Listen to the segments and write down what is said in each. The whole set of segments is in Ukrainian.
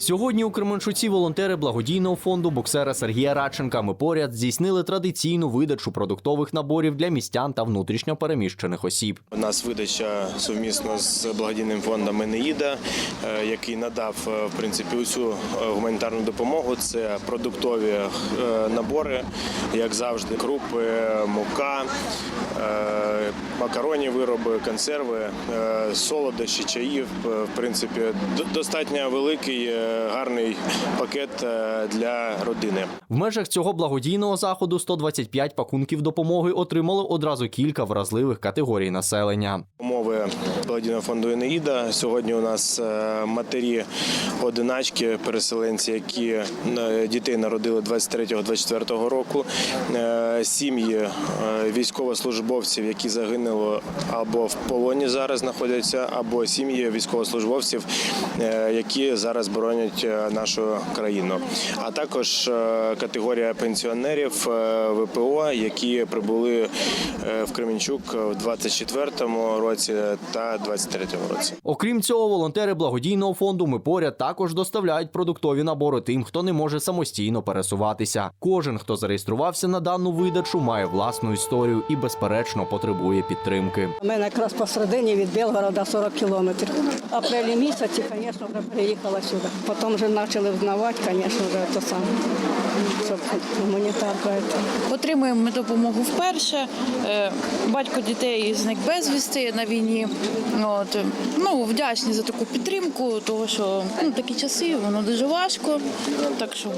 Сьогодні у Кременчуці волонтери благодійного фонду боксера Сергія Радченка ми поряд здійснили традиційну видачу продуктових наборів для містян та внутрішньо переміщених осіб. У нас видача сумісно з благодійним фондом Енеїда, е, який надав е, принципі усю е, гуманітарну допомогу. Це продуктові набори, як завжди, крупи, мука, макаронні вироби, консерви, солодощі, чаїв. В принципі, достатньо великий гарний пакет е, для родини. В межах цього благодійного заходу 125 пакунків допомоги отримали одразу кілька вразливих категорій населення. Благодійного фонду Енеїда. Сьогодні у нас е, матері одиначки, переселенці, які е, дітей народили 23-24 року, е, сім'ї військовослужбовців, які загинули або в полоні зараз знаходяться, або сім'ї військовослужбовців, які зараз боронять нашу країну. А також категорія пенсіонерів ВПО, які прибули в Кременчук в 24-му році та 23-му році. Окрім цього, волонтери благодійного фонду Ми поряд також доставляють продуктові набори тим, хто не може самостійно пересуватися. Кожен, хто зареєструвався на дану видачу, має власну історію і безперечно потребує підтримки. У мене якраз посередині від Білгорода 40 кілометрів. Апрелі місяці, звісно, вже переїхала сюди. Потім вже почали взнавати, звісно, вже це саме. Гуманітарка. Отримуємо ми допомогу вперше. Е, Батько дітей зник безвісти на війні. От. Ну, вдячні за таку підтримку, тому що ну, такі часи, воно дуже важко. Так що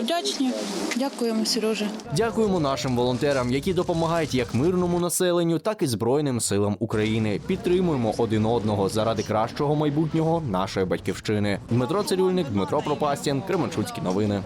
вдячні. Дякуємо, Сережа. Дякуємо нашим волонтерам, які допомагають як мирному населенню, так і збройним силам України. Підтримуємо один одного заради кращого майбутнього нашої батьківщини. Дмитро Цирюльник, Дмитро Пропастін, Кременчуцькі новини.